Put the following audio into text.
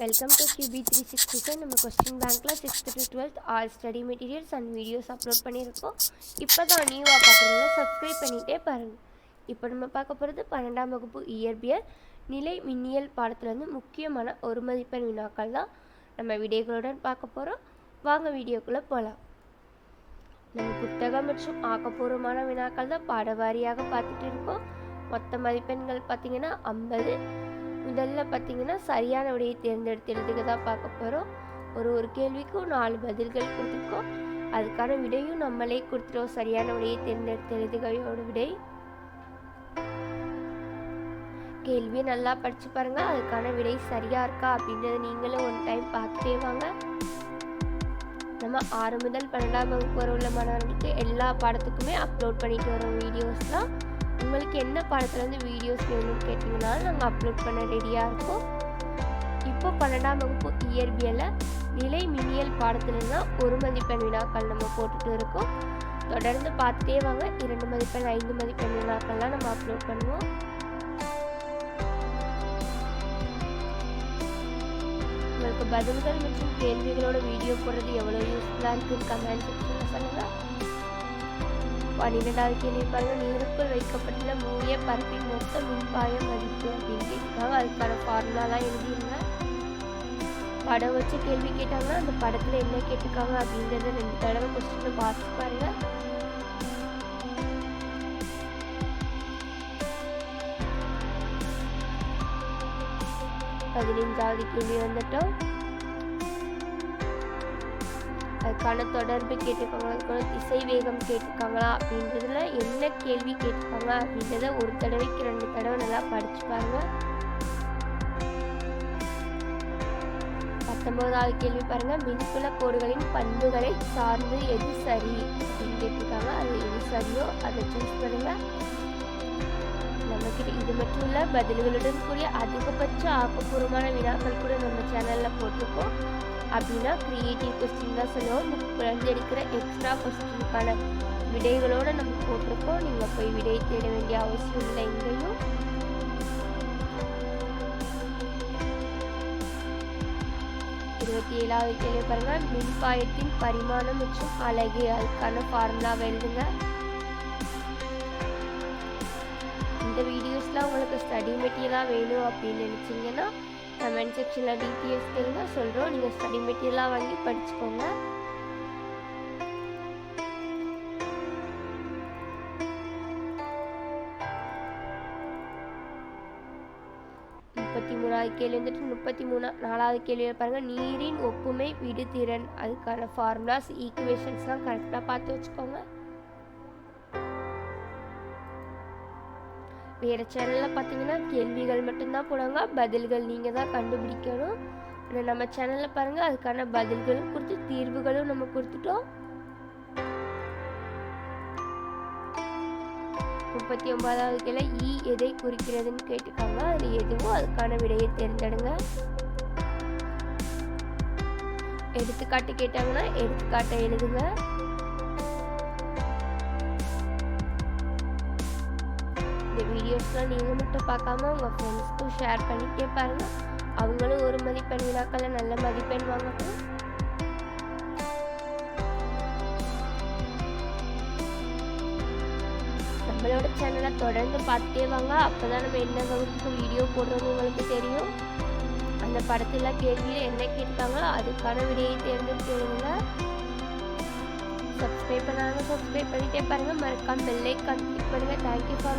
Welcome to QB three sixty five நம்ம question பேங்க்கில் sixth to twelfth all study materials and videos upload பண்ணியிருக்கோம். இப்போ தான் நியூவாக பார்க்குறீங்கன்னா சப்ஸ்கிரைப் பண்ணிகிட்டே பாருங்கள் இப்போ நம்ம பார்க்க போகிறது பன்னெண்டாம் வகுப்பு இயற்பியல். நிலை மின்னியல் பாடத்துலேருந்து முக்கியமான ஒரு மதிப்பெண் வினாக்கள் தான் நம்ம விடைகளுடன் பார்க்க போகிறோம் வாங்க வீடியோக்குள்ளே போகலாம் நம்ம புத்தகம் மற்றும் ஆக்கப்பூர்வமான வினாக்கள் தான் பாடவாரியாக பார்த்துட்டு இருக்கோம். மொத்த மதிப்பெண்கள் பார்த்தீங்கன்னா ஐம்பது முதல்ல பார்த்தீங்கன்னா சரியான விடையை தேர்ந்தெடுத்து எழுதுக தான் பார்க்க போகிறோம் ஒரு ஒரு கேள்விக்கும் நாலு பதில்கள் கொடுத்துருக்கோம். அதுக்கான விடையும் நம்மளே கொடுத்துருவோம் சரியான விடையை தேர்ந்தெடுத்து எழுதுகையோட விடை. கேள்வியை நல்லா படித்து பாருங்கள் அதுக்கான விடை சரியாக இருக்கா அப்படின்றத நீங்களும் ஒன் டைம் பார்த்துட்டே வாங்க. நம்ம ஆறு முதல் பன்னெண்டாம் வகுப்பு வரை உள்ள மாணவர்களுக்கு எல்லா பாடத்துக்குமே அப்லோட் பண்ணிட்டு வரோம் வீடியோஸ்லாம் உங்களுக்கு என்ன பாடத்துலேருந்து வீடியோஸ் வேணும்னு கேட்டிங்கனாலும் நாங்கள் அப்லோட் பண்ண ரெடியாக இருக்கோம் இப்போ பன்னெண்டாம் வகுப்பு இயற்பியலில் நிலை மின்னியல் பாடத்துலேருந்து தான் ஒரு மதிப்பெண் வினாக்கள் நம்ம போட்டுட்டு இருக்கோம். தொடர்ந்து பார்த்துட்டே வாங்க. இரண்டு மதிப்பெண் ஐந்து மதிப்பெண் வினாக்கள்லாம் நம்ம அப்லோட் பண்ணுவோம். உங்களுக்கு பதில்கள் மற்றும் கேள்விகளோட வீடியோ போடுறது எவ்வளோ யூஸ்ஃபுல்லாக இருக்குன்னு கமெண்ட் செக்ஷனில் சொல்லுங்கள் பன்னிரெண்டாவது கேள்வி பாருங்க. நீருக்குள் வைக்கப்பட்டுள்ள மூடிய பரப்பின் மொத்த மின்பாய மதிப்பு அப்படின்னு கேட்டிருக்காங்க. அதுக்கான ஃபார்முலாலாம் எழுதியிருந்தேன் படம் வச்சு கேள்வி கேட்டாங்கன்னா அந்த படத்தில் என்ன கேட்டிருக்காங்க அப்படின்றத ரெண்டு தடவை கொஸ்டினை பார்த்து பாருங்க. பதினைஞ்சாவது கேள்வி வந்துட்டோம். அதுக்கான தொடர்பு கேட்டிருக்காங்களா? இசை திசை வேகம் கேட்டிருக்காங்களா? அப்படின்றதுல என்ன கேள்வி கேட்டிருக்காங்க அப்படின்றத ஒரு தடவைக்கு ரெண்டு தடவை நல்லா படிச்சு பாருங்க. பத்தொன்பதாவது கேள்வி பாருங்க. மின்புல கோடுகளின் பண்புகளை சார்ந்து எது சரி? அப்படின்னு கேட்டிருக்காங்க. அது எது சரியோ அதை சூஸ் பண்ணுங்க. நமக்கு இது மட்டும் இல்லை பதில்களுடன் கூடிய அதிகபட்ச ஆக்கப்பூர்வமான வினாக்கள் கூட நம்ம சேனலில் போட்டிருக்கோம். அப்படின்னா க்ரியேட்டிவ் கொஸ்டின் தான் சொல்லுவோம். புக்கிலேருந்து எடுக்கிற எக்ஸ்ட்ரா கொஸ்டினுக்கான விடைகளோடு நம்ம போட்டிருக்கோம். நீங்கள் போய் விடை தேட வேண்டிய அவசியம் இல்லை எங்கேயும். இருபத்தி ஏழாவது கேள்வி பாருங்க. மின்பாயத்தின் பரிமாணம் மற்றும் அழகு. அதுக்கான ஃபார்முலா எழுதுங்க. இந்த வீடியோஸ்லாம் உங்களுக்கு ஸ்டடி மெட்டீரியலாக வேணும் அப்படின்னு நினச்சிங்கன்னா கமெண்ட் செக்ஷனில் டீட்டெயில்ஸ் கேளுங்க சொல்கிறோம் நீங்கள் ஸ்டடி மெட்டீரியலாக வாங்கி படிச்சுக்கோங்க. முப்பத்தி மூணாவது கேள்வி வந்துட்டு முப்பத்தி மூணா நாலாவது கேள்வியில் பாருங்கள் நீரின் ஒப்புமை விடுதிறன். அதுக்கான ஃபார்முலாஸ் ஈக்குவேஷன்ஸ்லாம் கரெக்டாக பார்த்து வச்சுக்கோங்க. வேறு சேனலில் பார்த்தீங்கன்னா கேள்விகள் மட்டும்தான் போடுவாங்க பதில்கள் நீங்கள் தான் கண்டுபிடிக்கணும். ஆனால் நம்ம சேனலில் பாருங்கள் அதுக்கான பதில்களும் கொடுத்து தீர்வுகளும் நம்ம கொடுத்துட்டோம். முப்பத்தி ஒன்பதாவது கிளை இ எதை குறிக்கிறதுன்னு கேட்டுக்காங்க அதில் எதுவோ அதுக்கான விடையை தேர்ந்தெடுங்க. எடுத்துக்காட்டு கேட்டாங்கன்னா எடுத்துக்காட்டை எழுதுங்க. இந்த வீடியோஸ்லாம் நீங்கள் மட்டும் பார்க்காம உங்கள் ஃப்ரெண்ட்ஸ்க்கும் ஷேர் பண்ணிட்டே பாருங்கள் அவங்களும் ஒரு மதிப்பெண் வினாக்களை நல்ல மதிப்பெண் வாங்கட்டும். நம்மளோட சேனலை தொடர்ந்து பார்த்துட்டே வாங்க. அப்போ தான் நம்ம என்ன வகுப்புக்கு வீடியோ போடுறோம்னு உங்களுக்கு தெரியும். அந்த படத்தில் கேள்வியில் என்ன கேட்டாங்களோ அதுக்கான விடையை தேர்ந்தெடுத்து சப்ஸ்கிரைப் பண்ணாங்க சப்ஸ்கிரைப் பண்ணிட்டே பாருங்கள் மறக்காம பெல்லை கிளிக் பண்ணுங்கள் தேங்க்யூ ஃபார்